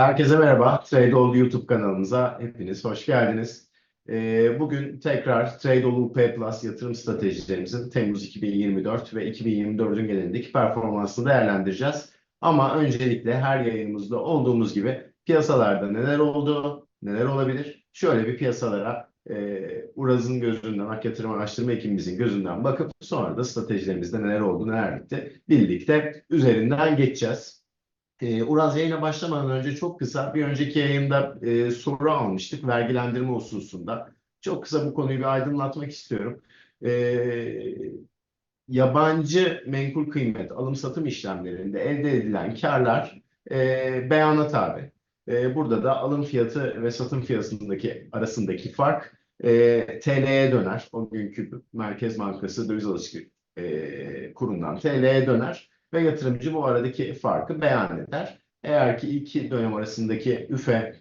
Herkese merhaba. Tradeol YouTube kanalımıza hepiniz hoş geldiniz. Ee, bugün tekrar Tradeol UP Plus yatırım stratejilerimizin Temmuz 2024 ve 2024'ün genelindeki performansını değerlendireceğiz. Ama öncelikle her yayınımızda olduğumuz gibi piyasalarda neler oldu, neler olabilir? Şöyle bir piyasalara e, Uraz'ın gözünden, Ak Yatırım Araştırma ekibimizin gözünden bakıp sonra da stratejilerimizde neler oldu, neler bitti birlikte üzerinden geçeceğiz. Ee, Uraz yayına başlamadan önce çok kısa bir önceki yayında e, soru almıştık vergilendirme hususunda. Çok kısa bu konuyu bir aydınlatmak istiyorum. Ee, yabancı menkul kıymet alım satım işlemlerinde elde edilen karlar e, beyana tabi. E, burada da alım fiyatı ve satım fiyatındaki arasındaki fark e, TL'ye döner. O günkü Merkez Bankası döviz alışveriş e, kurundan TL'ye döner ve yatırımcı bu aradaki farkı beyan eder. Eğer ki iki dönem arasındaki üfe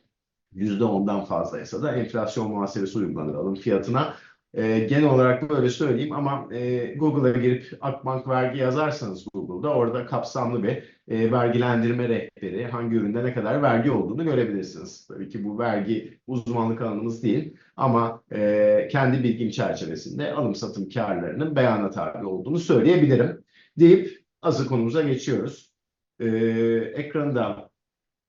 %10'dan fazlaysa da enflasyon muhasebesi uygulanır alım fiyatına. E, genel olarak böyle söyleyeyim ama e, Google'a girip Akbank vergi yazarsanız Google'da orada kapsamlı bir e, vergilendirme rehberi, hangi üründe ne kadar vergi olduğunu görebilirsiniz. Tabii ki bu vergi uzmanlık alanımız değil ama e, kendi bilgim çerçevesinde alım satım karlarının beyana tabi olduğunu söyleyebilirim deyip asıl konumuza geçiyoruz. Ee, ekranı da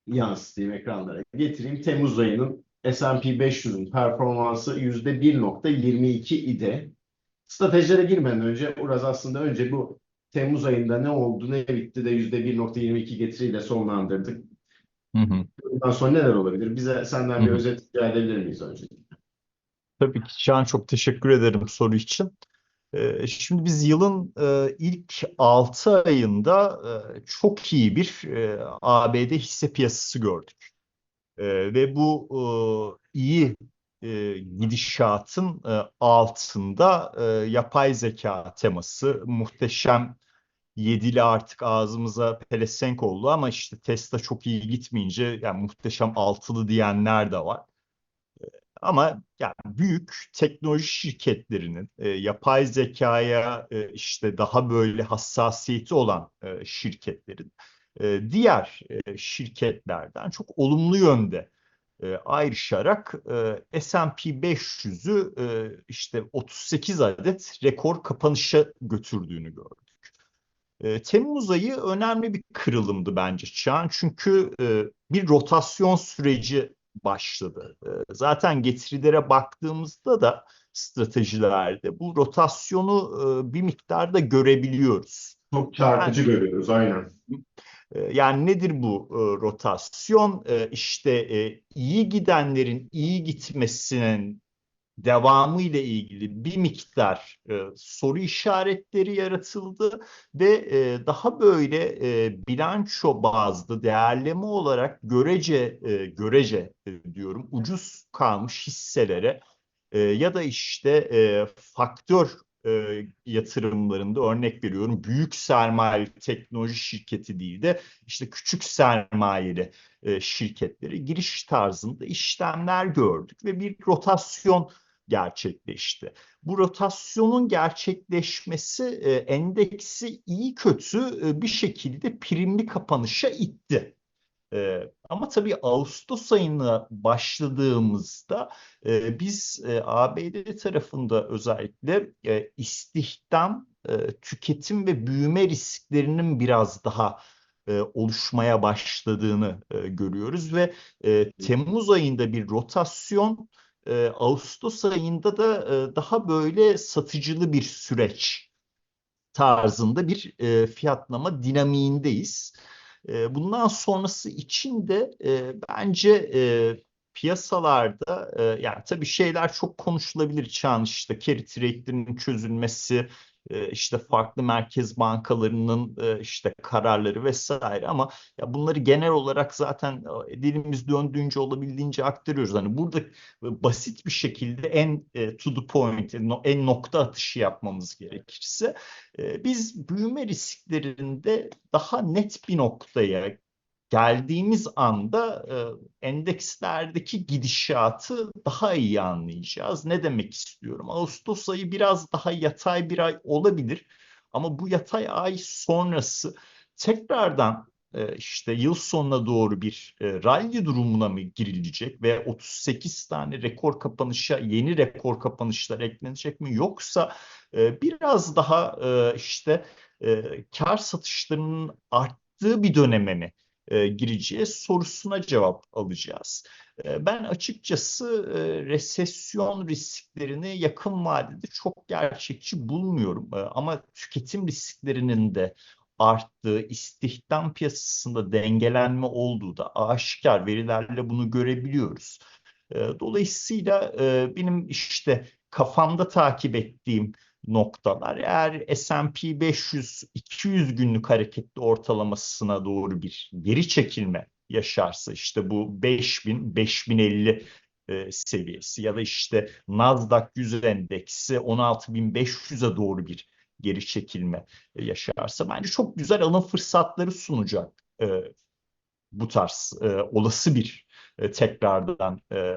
yansıtayım ekranlara getireyim. Temmuz ayının S&P 500'ün performansı %1.22 idi. Stratejilere girmeden önce Uraz aslında önce bu Temmuz ayında ne oldu ne bitti de %1.22 getiriyle sonlandırdık. Hı hı. Bundan sonra neler olabilir? Bize senden bir Hı hı. özet rica edebilir miyiz önce? Tabii ki Can çok teşekkür ederim soru için. Ee, Şimdi biz yılın e, ilk 6 ayında e, çok iyi bir e, ABD hisse piyasası gördük. Ve bu iyi gidişatın altında yapay zeka teması muhteşem yedili artık ağzımıza pelesenk oldu ama işte Tesla çok iyi gitmeyince yani muhteşem altılı diyenler de var. Ama yani büyük teknoloji şirketlerinin e, yapay zekaya e, işte daha böyle hassasiyeti olan e, şirketlerin e, diğer e, şirketlerden çok olumlu yönde e, ayrışarak e, S&P 500'ü e, işte 38 adet rekor kapanışa götürdüğünü gördük. E, Temmuz ayı önemli bir kırılımdı bence Çağan çünkü e, bir rotasyon süreci başladı. E, Zaten getirilere baktığımızda da stratejilerde bu rotasyonu e, bir miktarda görebiliyoruz. Çok çarpıcı görüyoruz aynen. E, Yani nedir bu e, rotasyon? İşte iyi gidenlerin iyi gitmesinin devamı ile ilgili bir miktar e, soru işaretleri yaratıldı ve e, daha böyle e, bilanço bazlı değerleme olarak görece e, görece e, diyorum ucuz kalmış hisselere e, ya da işte e, faktör e, yatırımlarında örnek veriyorum büyük sermayeli teknoloji şirketi değil de işte küçük sermayeli e, şirketleri giriş tarzında işlemler gördük ve bir rotasyon gerçekleşti. Bu rotasyonun gerçekleşmesi e, endeksi iyi kötü e, bir şekilde primli kapanışa itti. E, ama tabii Ağustos ayına başladığımızda e, biz e, ABD tarafında özellikle e, istihdam, e, tüketim ve büyüme risklerinin biraz daha e, oluşmaya başladığını e, görüyoruz ve e, Temmuz ayında bir rotasyon, e, Ağustos ayında da e, daha böyle satıcılı bir süreç tarzında bir e, fiyatlama dinamiğindeyiz. E, bundan sonrası için de e, bence e, piyasalarda e, yani tabii şeyler çok konuşulabilir Çağan işte carry trade'lerinin çözülmesi işte farklı merkez bankalarının e, işte kararları vesaire ama ya bunları genel olarak zaten e, dilimiz döndüğünce olabildiğince aktarıyoruz. Hani burada e, basit bir şekilde en e, to the point en, no- en nokta atışı yapmamız gerekirse e, biz büyüme risklerinde daha net bir noktaya geldiğimiz anda e, endekslerdeki gidişatı daha iyi anlayacağız. Ne demek istiyorum? Ağustos ayı biraz daha yatay bir ay olabilir ama bu yatay ay sonrası tekrardan e, işte yıl sonuna doğru bir e, rally durumuna mı girilecek ve 38 tane rekor kapanışa yeni rekor kapanışlar eklenecek mi yoksa e, biraz daha işte kar satışlarının arttığı bir döneme mi gireceğiz sorusuna cevap alacağız. Ben açıkçası resesyon risklerini yakın vadede çok gerçekçi bulmuyorum. Ama tüketim risklerinin de arttığı, istihdam piyasasında dengelenme olduğu da aşikar verilerle bunu görebiliyoruz. Dolayısıyla benim işte kafamda takip ettiğim noktalar. Eğer S&P 500 200 günlük hareketli ortalamasına doğru bir geri çekilme yaşarsa işte bu 5000 5050 e, seviyesi ya da işte Nasdaq 100 endeksi 16500'e doğru bir geri çekilme e, yaşarsa bence çok güzel alım fırsatları sunacak e, bu tarz e, olası bir e, tekrardan e,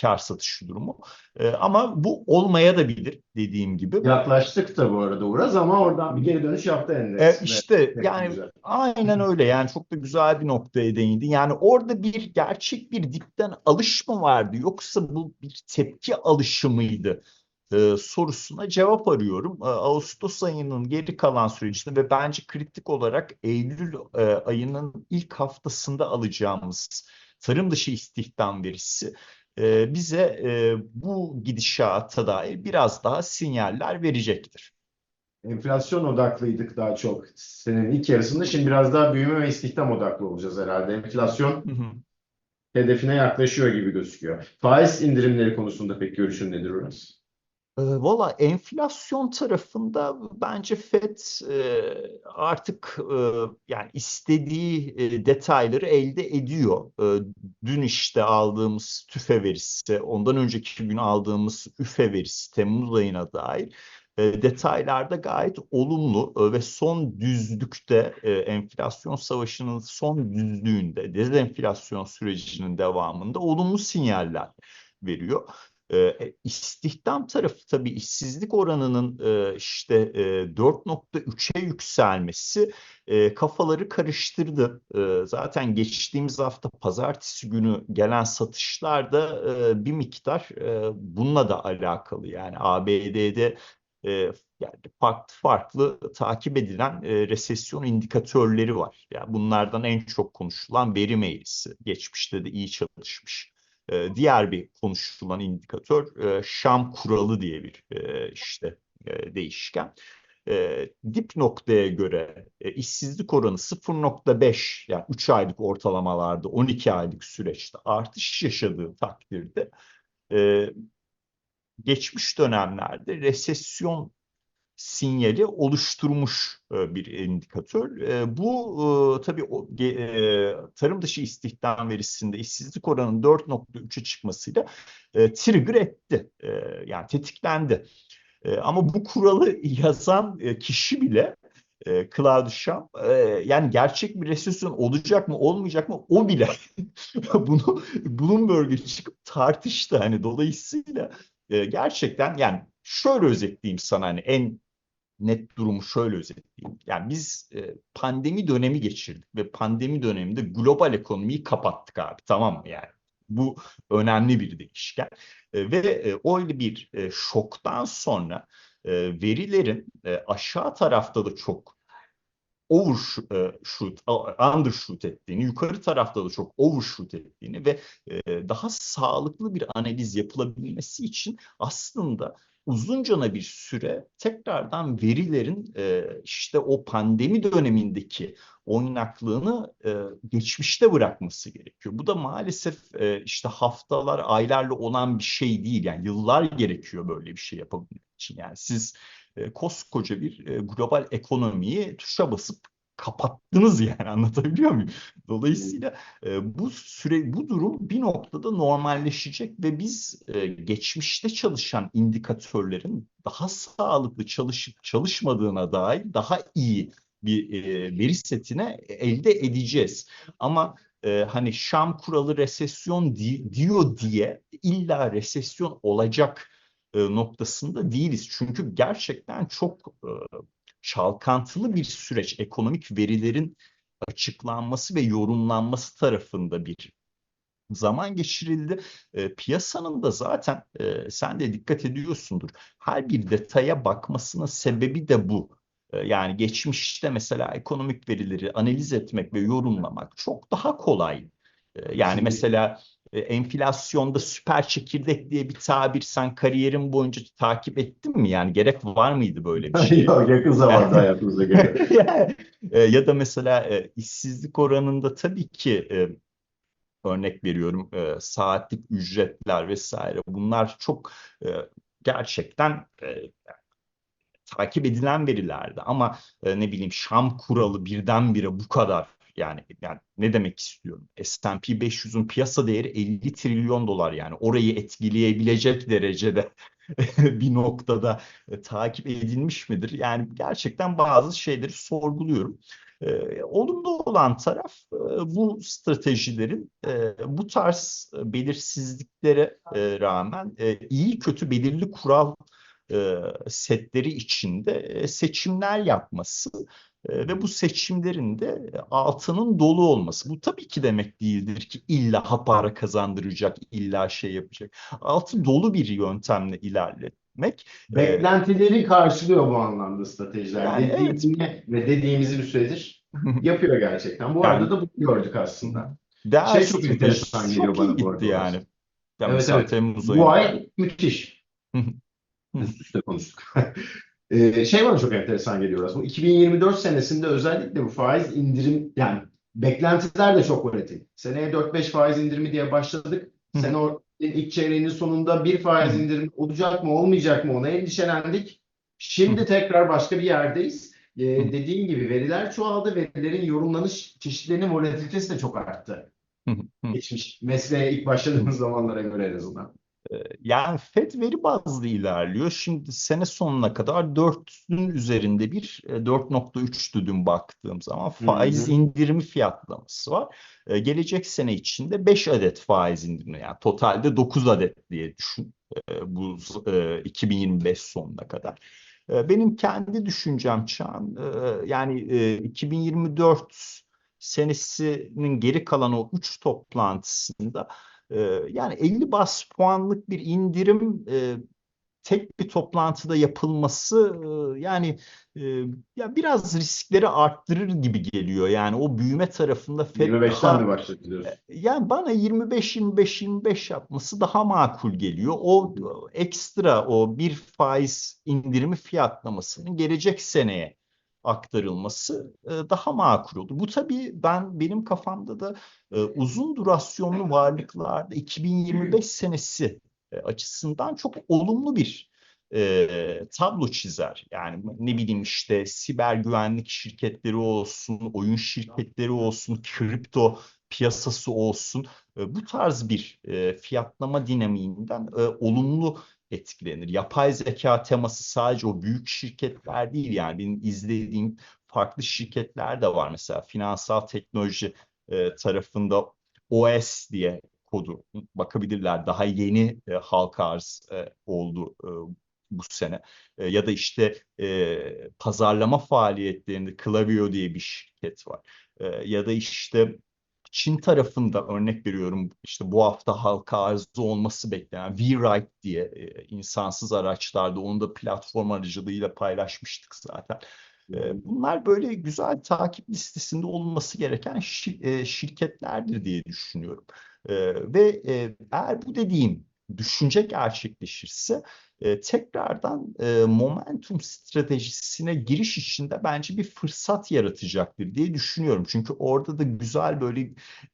kar satışı durumu. E, ama bu olmaya da bilir dediğim gibi. Yaklaştık da bu arada Uraz ama oradan bir geri dönüş yaptı endeks. E, işte yani güzel. aynen öyle yani çok da güzel bir noktaya değindi. Yani orada bir gerçek bir dipten alış mı vardı yoksa bu bir tepki alışı mıydı? e, sorusuna cevap arıyorum. E, Ağustos ayının geri kalan sürecinde ve bence kritik olarak Eylül e, ayının ilk haftasında alacağımız tarım dışı istihdam verisi e, bize e, bu gidişata dair biraz daha sinyaller verecektir. Enflasyon odaklıydık daha çok senenin ilk yarısında. Şimdi biraz daha büyüme ve istihdam odaklı olacağız herhalde. Enflasyon hı hı. hedefine yaklaşıyor gibi gözüküyor. Faiz indirimleri konusunda pek görüşün nedir orası? Ee, valla enflasyon tarafında bence FED e, artık e, yani istediği e, detayları elde ediyor. Dün işte aldığımız TÜFE verisi, ondan önceki gün aldığımız üfe verisi Temmuz ayına dair detaylarda gayet olumlu ve son düzlükte enflasyon savaşının son düzlüğünde dezenflasyon sürecinin devamında olumlu sinyaller veriyor. E, istihdam tarafı tabii işsizlik oranının e, işte e, 4.3'e yükselmesi e, kafaları karıştırdı. E, zaten geçtiğimiz hafta pazartesi günü gelen satışlarda e, bir miktar e, bununla da alakalı. Yani ABD'de e, yani farklı farklı takip edilen e, resesyon indikatörleri var. Yani bunlardan en çok konuşulan verim eğrisi. Geçmişte de iyi çalışmış. E, diğer bir konuşulan indikatör e, Şam kuralı diye bir e, işte değişken. dip noktaya göre işsizlik oranı 0.5 yani 3 aylık ortalamalarda 12 aylık süreçte artış yaşadığı takdirde geçmiş dönemlerde resesyon sinyali oluşturmuş e, bir indikatör. E, bu e, tabii tarım dışı istihdam verisinde işsizlik oranının 4.3'e çıkmasıyla trigger etti. Yani tetiklendi. Ama bu kuralı yazan kişi bile Claude Schwab yani gerçek bir resesyon olacak mı olmayacak mı o bile bunu Bloomberg'e çıkıp tartıştı hani dolayısıyla gerçekten yani şöyle özetleyeyim sana hani en net durumu şöyle özetleyeyim. Yani biz e, pandemi dönemi geçirdik ve pandemi döneminde global ekonomiyi kapattık abi tamam mı yani? Bu önemli bir değişken. E, ve e, öyle bir e, şoktan sonra e, verilerin e, aşağı tarafta da çok overshoot, undershoot ettiğini, yukarı tarafta da çok overshoot ettiğini ve e, daha sağlıklı bir analiz yapılabilmesi için aslında uzuncana bir süre tekrardan verilerin e, işte o pandemi dönemindeki oynaklığını e, geçmişte bırakması gerekiyor. Bu da maalesef e, işte haftalar, aylarla olan bir şey değil. Yani yıllar gerekiyor böyle bir şey yapabilmek için. Yani siz e, koskoca bir e, global ekonomiyi tuşa basıp kapattınız yani anlatabiliyor muyum? Dolayısıyla e, bu süre bu durum bir noktada normalleşecek ve biz e, geçmişte çalışan indikatörlerin daha sağlıklı çalışıp çalışmadığına dair daha iyi bir e, veri setine elde edeceğiz. Ama e, hani Şam kuralı resesyon di diyor diye illa resesyon olacak e, noktasında değiliz. Çünkü gerçekten çok e, çalkantılı bir süreç ekonomik verilerin açıklanması ve yorumlanması tarafında bir zaman geçirildi. E, piyasanın da zaten e, sen de dikkat ediyorsundur. Her bir detaya bakmasının sebebi de bu. E, yani geçmişte mesela ekonomik verileri analiz etmek ve yorumlamak çok daha kolay. E, yani mesela e, enflasyonda süper çekirdek diye bir tabir sen kariyerin boyunca takip ettin mi? Yani gerek var mıydı böyle bir şey? Yok, yakın zamanda hayatımıza geliyor. E, ya da mesela e, işsizlik oranında tabii ki e, örnek veriyorum e, saatlik ücretler vesaire bunlar çok e, gerçekten e, takip edilen verilerdi ama e, ne bileyim Şam kuralı birdenbire bu kadar yani, yani ne demek istiyorum? S&P 500'ün piyasa değeri 50 trilyon dolar yani orayı etkileyebilecek derecede bir noktada e, takip edilmiş midir? Yani gerçekten bazı şeyleri sorguluyorum. E, olumlu olan taraf e, bu stratejilerin e, bu tarz belirsizliklere e, rağmen e, iyi kötü belirli kural e, setleri içinde e, seçimler yapması ve bu seçimlerin de altının dolu olması. Bu tabii ki demek değildir ki illa para kazandıracak, illa şey yapacak. Altı dolu bir yöntemle ilerletmek. Beklentileri karşılıyor bu anlamda stratejiler. Yani evet. Dediğini ve dediğimizi bir süredir yapıyor gerçekten. Bu Yani- arada da bunu gördük aslında. Değer Şey çok enteresan geliyor bana bu arada yani. Ya Evet, evet. Temmuz Bu ayında. ay müthiş. Üst üste konuştuk. Ee, şey bana çok enteresan geliyor aslında. Bu 2024 senesinde özellikle bu faiz indirim yani beklentiler de çok volatil. Seneye 4-5 faiz indirimi diye başladık. Hı. Sene o ilk çeyreğinin sonunda bir faiz Hı. indirimi olacak mı olmayacak mı ona endişelendik. Şimdi tekrar başka bir yerdeyiz. Ee, Hı. dediğin gibi veriler çoğaldı. Verilerin yorumlanış çeşitlerinin volatilitesi de çok arttı. Geçmiş mesleğe ilk başladığımız zamanlara göre en azından. Yani FED veri bazlı ilerliyor. Şimdi sene sonuna kadar 4'ün üzerinde bir e, 4.3'tü dün baktığım zaman faiz hı. indirimi fiyatlaması var. E, Gelecek sene içinde 5 adet faiz indirimi yani totalde 9 adet diye düşün e, bu e, 2025 sonuna kadar. E, Benim kendi düşüncem Çağan e, yani e, 2024 senesinin geri kalan o 3 toplantısında ee, yani 50 bas puanlık bir indirim e, tek bir toplantıda yapılması e, yani e, ya biraz riskleri arttırır gibi geliyor. Yani o büyüme tarafında Fed 25'ten daha mi başlatıyoruz? yani bana 25 25 25 yapması daha makul geliyor. O ekstra o bir faiz indirimi fiyatlamasının gelecek seneye aktarılması e, daha makul olur. Bu tabii ben benim kafamda da e, uzun durasyonlu varlıklarda 2025 senesi e, açısından çok olumlu bir e, tablo çizer. Yani ne bileyim işte siber güvenlik şirketleri olsun, oyun şirketleri olsun, kripto piyasası olsun e, bu tarz bir e, fiyatlama dinamiğinden e, olumlu etkilenir. Yapay zeka teması sadece o büyük şirketler değil yani benim izlediğim farklı şirketler de var. Mesela finansal teknoloji e, tarafında OS diye kodu bakabilirler. Daha yeni e, halka arz e, oldu e, bu sene. E, ya da işte e, pazarlama faaliyetlerinde Klaviyo diye bir şirket var. E, ya da işte Çin tarafında örnek veriyorum işte bu hafta halka arzı olması beklenen V-Ride diye e, insansız araçlarda onu da platform aracılığıyla paylaşmıştık zaten. E, bunlar böyle güzel takip listesinde olunması gereken şir- e, şirketlerdir diye düşünüyorum. E, ve e, eğer bu dediğim düşünce gerçekleşirse e, tekrardan e, momentum stratejisine giriş içinde bence bir fırsat yaratacaktır diye düşünüyorum. Çünkü orada da güzel böyle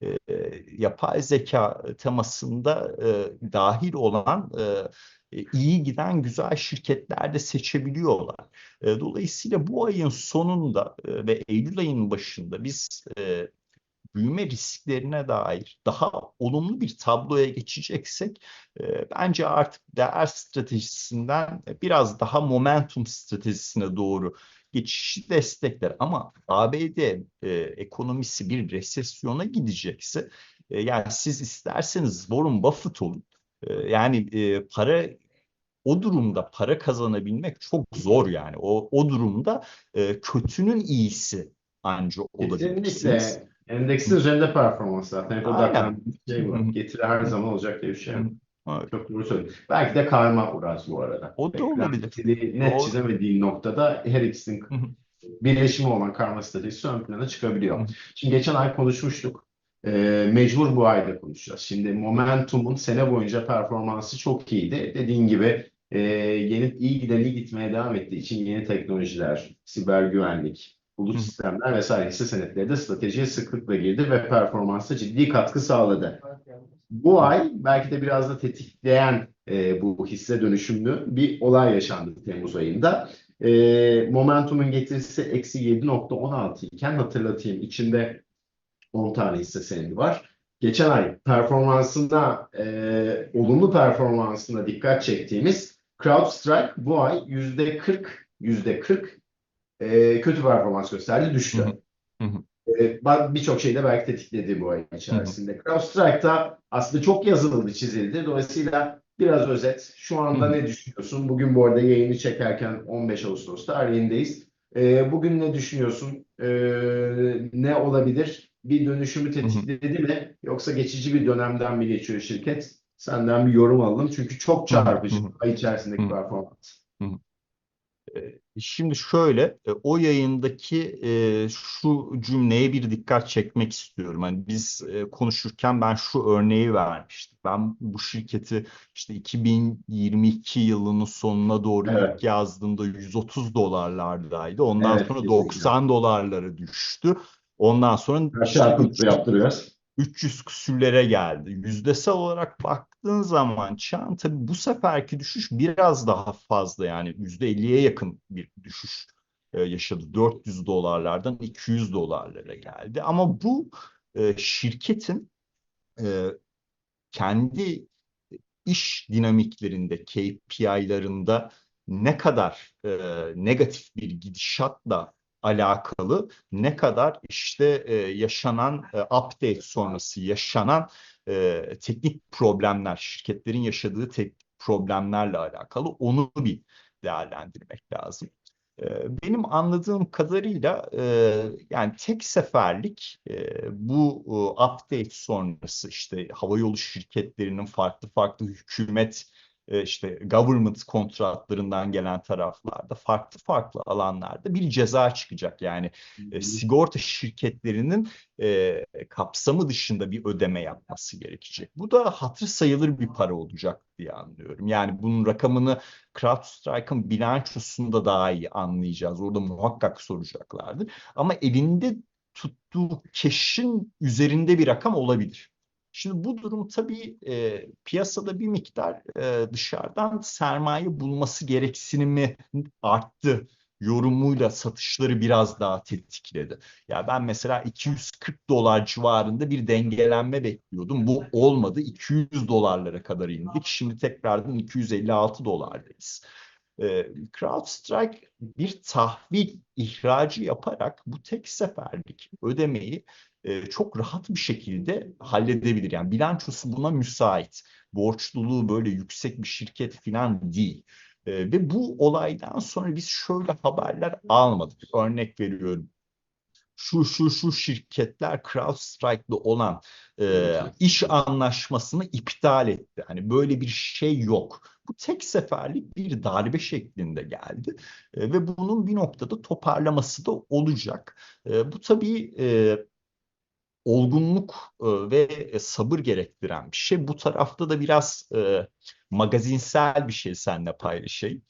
e, e, yapay zeka temasında e, dahil olan e, iyi giden güzel şirketler de seçebiliyorlar. E, dolayısıyla bu ayın sonunda e, ve Eylül ayının başında biz e, büyüme risklerine dair daha olumlu bir tabloya geçeceksek e, bence artık değer stratejisinden biraz daha momentum stratejisine doğru geçişi destekler. Ama ABD e, ekonomisi bir resesyona gidecekse e, yani siz isterseniz Warren Buffett olun. E, yani e, para o durumda para kazanabilmek çok zor yani. O, o durumda e, kötünün iyisi anca olabilirsiniz. Kesinlikle. Endeksin üzerinde performans zaten. Hep Aynen. odaklandığımız şey bu. Getiri her zaman olacak diye bir şey. yok. Evet. Çok doğru söyledin. Belki de karma Uraz bu arada. O da olabilir. Net Doğru. çizemediğin noktada her ikisinin Hı hı. birleşimi olan karma stratejisi ön plana Hı çıkabiliyor. hı. Şimdi geçen ay konuşmuştuk. Ee, mecbur bu ayda konuşacağız. Şimdi Momentum'un sene boyunca performansı çok iyiydi. Dediğin gibi e, yeni iyi giden iyi gitmeye devam ettiği için yeni teknolojiler, siber güvenlik, bulut sistemler vesaire hisse senetleri de stratejiye sıklıkla girdi ve performansa ciddi katkı sağladı. Bu ay belki de biraz da tetikleyen e, bu hisse dönüşümlü bir olay yaşandı Temmuz ayında. E, Momentum'un getirisi eksi 7.16 iken hatırlatayım içinde 10 tane hisse senedi var. Geçen ay performansına, e, olumlu performansına dikkat çektiğimiz CrowdStrike bu ay %40, %40 e, kötü performans gösterdi, düştü. Hı hı. Hı hı. E, Birçok şeyi de belki tetikledi bu ay içerisinde. CrowdStrike'da aslında çok yazılıldı, çizildi. Dolayısıyla biraz özet. Şu anda Hı hı. ne düşünüyorsun? Bugün bu arada yayını çekerken 15 Ağustos tarihindeyiz. E, bugün ne düşünüyorsun? E, ne olabilir? Bir dönüşümü tetikledi mi? Yoksa geçici bir dönemden mi geçiyor şirket? Senden bir yorum alalım. Çünkü çok Hı hı. çarpıcı Hı hı. ay içerisindeki Hı hı. performans. E, Şimdi şöyle, e, o yayındaki e, şu cümleye bir dikkat çekmek istiyorum. Hani biz e, konuşurken ben şu örneği vermiştim. Ben bu şirketi işte 2022 yılının sonuna doğru Evet. ilk yazdığımda 130 dolarlardaydı. Ondan Evet, sonra kesinlikle. 90 dolarlara düştü. Ondan sonra Kaç işte çarpıntı yaptırıyoruz? 300 küsürlere geldi. Yüzdesel olarak baktığın zaman Çağan tabii bu seferki düşüş biraz daha fazla yani %50'ye yakın bir düşüş e, yaşadı. 400 dolarlardan 200 dolarlara geldi. Ama bu e, şirketin e, kendi iş dinamiklerinde, KPI'larında ne kadar e, negatif bir gidişatla alakalı, ne kadar işte e, yaşanan e, update sonrası yaşanan e, teknik problemler, şirketlerin yaşadığı teknik problemlerle alakalı onu bir değerlendirmek lazım. E, Benim anladığım kadarıyla e, yani tek seferlik e, bu update sonrası işte havayolu şirketlerinin farklı farklı hükümet işte government kontratlarından gelen taraflarda farklı farklı alanlarda bir ceza çıkacak. Yani e, sigorta şirketlerinin e, kapsamı dışında bir ödeme yapması gerekecek. Bu da hatır sayılır bir para olacak diye anlıyorum. Yani bunun rakamını CrowdStrike'ın bilançosunda daha iyi anlayacağız. Orada muhakkak soracaklardır. Ama elinde tuttuğu cash'in üzerinde bir rakam olabilir. Şimdi bu durum tabii e, piyasada bir miktar e, dışarıdan sermaye bulması gereksinimi arttı yorumuyla satışları biraz daha tetikledi. Ya ben mesela 240 dolar civarında bir dengelenme bekliyordum. Bu olmadı. 200 dolarlara kadar indik. Şimdi tekrardan 256 dolardayız. E, CrowdStrike bir tahvil ihracı yaparak bu tek seferlik ödemeyi e, çok rahat bir şekilde halledebilir. Yani bilançosu buna müsait. Borçluluğu böyle yüksek bir şirket falan değil. E, ve bu olaydan sonra biz şöyle haberler almadık. Örnek veriyorum. Şu şu şu şirketler CrowdStrike'lı olan e, iş anlaşmasını iptal etti. Hani böyle bir şey yok. Bu tek seferlik bir darbe şeklinde geldi E, ve bunun bir noktada toparlaması da olacak. E, bu tabii e, olgunluk e, ve sabır gerektiren bir şey. Bu tarafta da biraz e, magazinsel bir şey seninle paylaşayım.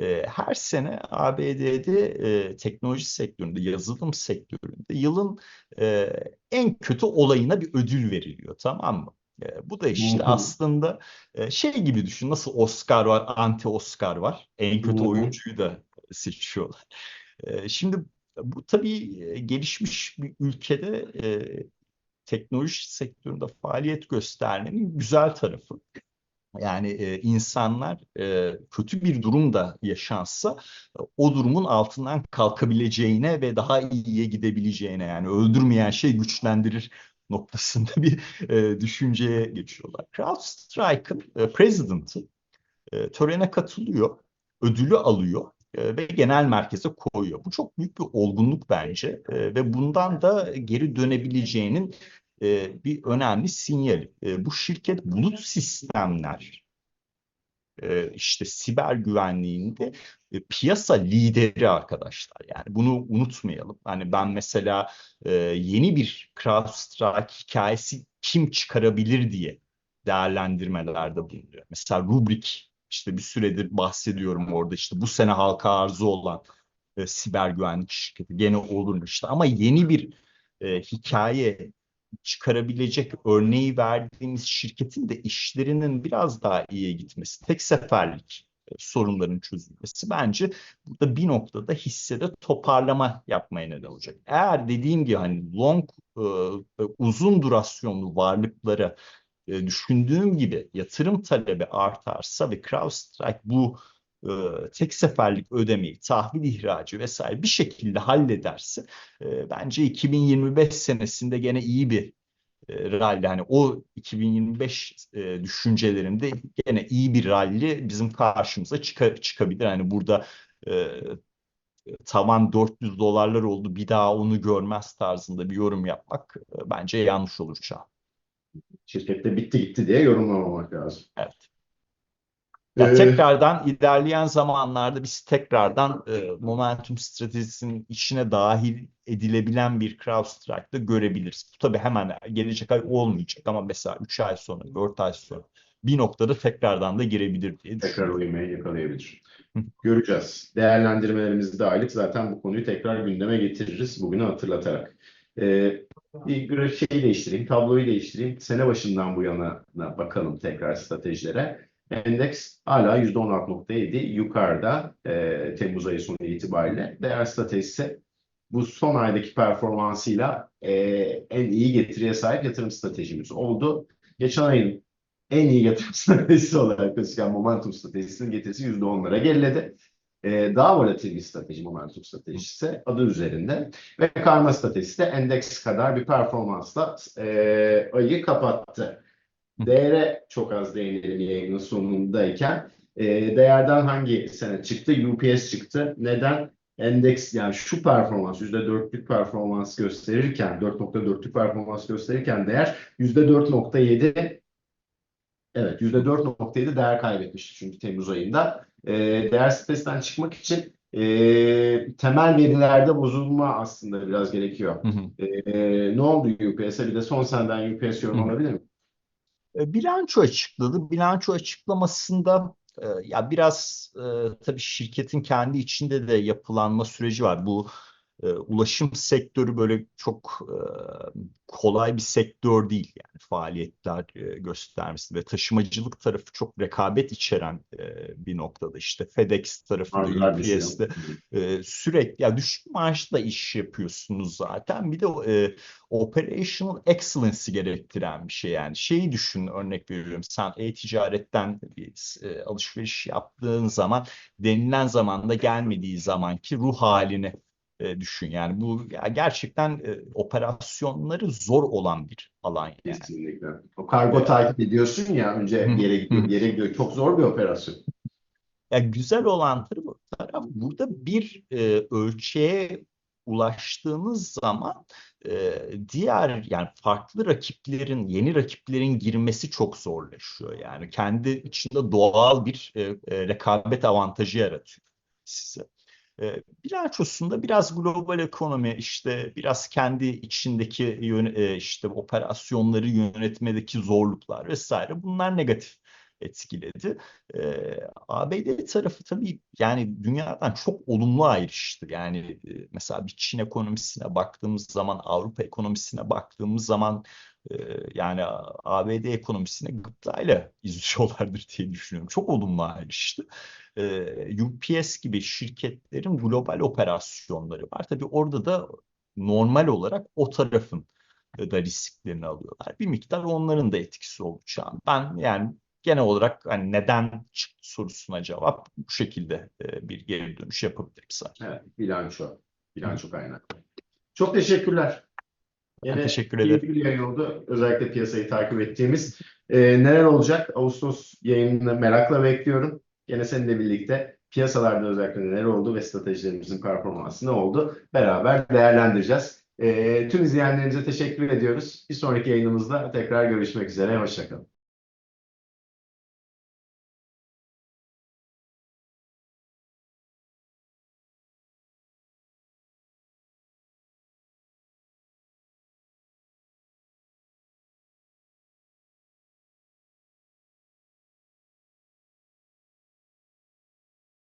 E, her sene ABD'de e, teknoloji sektöründe, yazılım sektöründe yılın e, en kötü olayına bir ödül veriliyor, tamam mı? E, bu da işte aslında e, şey gibi düşün, nasıl Oscar var, anti-Oscar var. En kötü oyuncuyu da seçiyorlar. E, şimdi bu tabii e, gelişmiş bir ülkede e, teknoloji sektöründe faaliyet göstermenin güzel tarafı. Yani e, insanlar e, kötü bir durum da yaşansa e, o durumun altından kalkabileceğine ve daha iyiye gidebileceğine yani öldürmeyen şey güçlendirir noktasında bir e, düşünceye geçiyorlar. CrowdStrike'ın e, president'ı e, törene katılıyor, ödülü alıyor ve genel merkeze koyuyor. Bu çok büyük bir olgunluk bence E, ve bundan da geri dönebileceğinin e, bir önemli sinyali. E, bu şirket bulut sistemler e, işte siber güvenliğinde e, piyasa lideri arkadaşlar. Yani bunu unutmayalım. Hani ben mesela e, yeni bir CrowdStrike hikayesi kim çıkarabilir diye değerlendirmelerde bulunuyor. Mesela Rubrik işte bir süredir bahsediyorum orada işte bu sene halka arzı olan e, siber güvenlik şirketi gene olur işte ama yeni bir e, hikaye çıkarabilecek örneği verdiğimiz şirketin de işlerinin biraz daha iyiye gitmesi, tek seferlik e, sorunların çözülmesi bence burada bir noktada hissede toparlama yapmaya neden olacak. Eğer dediğim gibi hani long e, uzun durasyonlu varlıklara e, düşündüğüm gibi yatırım talebi artarsa ve CrowdStrike bu e, tek seferlik ödemeyi, tahvil ihracı vesaire bir şekilde hallederse e, bence 2025 senesinde gene iyi bir e, rally. Hani o 2025 e, düşüncelerinde gene iyi bir rally bizim karşımıza çıka, çıkabilir. Hani burada e, tavan 400 dolarlar oldu bir daha onu görmez tarzında bir yorum yapmak e, bence yanlış olur Çağ. Şirkette bitti gitti diye yorumlamamak lazım. Evet. Ya Ee, tekrardan ilerleyen zamanlarda biz tekrardan e, momentum stratejisinin içine dahil edilebilen bir CrowdStrike'da görebiliriz. Bu tabii hemen gelecek ay olmayacak ama mesela 3 ay sonra, 4 ay sonra bir noktada tekrardan da girebilir diye tekrar uyumayı yakalayabilir. Göreceğiz. Değerlendirmelerimiz de aylık. Zaten bu konuyu tekrar gündeme getiririz bugünü hatırlatarak. Ee, bir gra- şeyi değiştireyim, tabloyu değiştireyim. Sene başından bu yana bakalım tekrar stratejilere. Endeks hala %16.7 yukarıda e, Temmuz ayı sonu itibariyle. Değer stratejisi bu son aydaki performansıyla e, en iyi getiriye sahip yatırım stratejimiz oldu. Geçen ayın en iyi yatırım stratejisi olarak gözüken momentum stratejisinin getirisi %10'lara geriledi. Ee, daha volatil bir strateji momentum stratejisi adı üzerinde ve karma stratejisi de endeks kadar bir performansla e, ayı kapattı. Değere çok az değinelim yayının sonundayken. E, değerden hangi sene çıktı? UPS çıktı. Neden? Endeks yani şu performans %4'lük performans gösterirken 4.4'lük performans gösterirken değer %4.7 Evet, %4.7 değer kaybetmişti çünkü Temmuz ayında. Ee, değer stresinden çıkmak için e, temel verilerde bozulma aslında biraz gerekiyor. Hı hı. Ee, ne oldu UPS'e? Bir de son senden UPS yorum alabilir miyim? E, Bilanço açıkladı. Bilanço açıklamasında e, ya biraz e, tabii şirketin kendi içinde de yapılanma süreci var. Bu e, ulaşım sektörü böyle çok e, kolay bir sektör değil yani. Faaliyetler e, göstermesi ve taşımacılık tarafı çok rekabet içeren e, bir noktada. İşte FedEx tarafında düşüyor. UPS'te e, sürekli ya düşük maaşla iş yapıyorsunuz zaten. Bir de e, operational excellence gerektiren bir şey yani. Şeyi düşün örnek veriyorum. Sen e-ticaretten bir e, alışveriş yaptığın zaman denilen zamanda gelmediği zamanki ruh halini e, düşün yani bu gerçekten e, operasyonları zor olan bir alan yani. Kesinlikle. O kargo Evet. takip ediyorsun ya önce bir yere gidiyor, bir yere gidiyor. Çok zor bir operasyon. Ya güzel olan taraf burada bir e, ölçeğe ulaştığınız zaman e, diğer yani farklı rakiplerin yeni rakiplerin girmesi çok zorlaşıyor. Yani kendi içinde doğal bir e, e, rekabet avantajı yaratıyor size. E, bilançosunda biraz global ekonomi işte biraz kendi içindeki yön, e, işte operasyonları yönetmedeki zorluklar vesaire bunlar negatif etkiledi. Ee, ABD tarafı tabii yani dünyadan çok olumlu ayrıştı. Yani e, mesela bir Çin ekonomisine baktığımız zaman, Avrupa ekonomisine baktığımız zaman e, yani ABD ekonomisine gıptayla izliyorlardır diye düşünüyorum. Çok olumlu ayrıştı. Ee, UPS gibi şirketlerin global operasyonları var. Tabii orada da normal olarak o tarafın da risklerini alıyorlar. Bir miktar onların da etkisi olacağını. Ben yani genel olarak hani neden çıktı sorusuna cevap bu şekilde e, bir geri dönüş yapabilirim sadece. Evet, bilanço. Bilanço kaynaklı. Çok teşekkürler. Yine teşekkür ederim. bir yayın oldu. Özellikle piyasayı takip ettiğimiz. Ee, neler olacak? Ağustos yayınını merakla bekliyorum. Gene seninle birlikte piyasalarda özellikle neler oldu ve stratejilerimizin performansı ne oldu beraber değerlendireceğiz. E, tüm izleyenlerimize teşekkür ediyoruz. Bir sonraki yayınımızda tekrar görüşmek üzere. Hoşçakalın.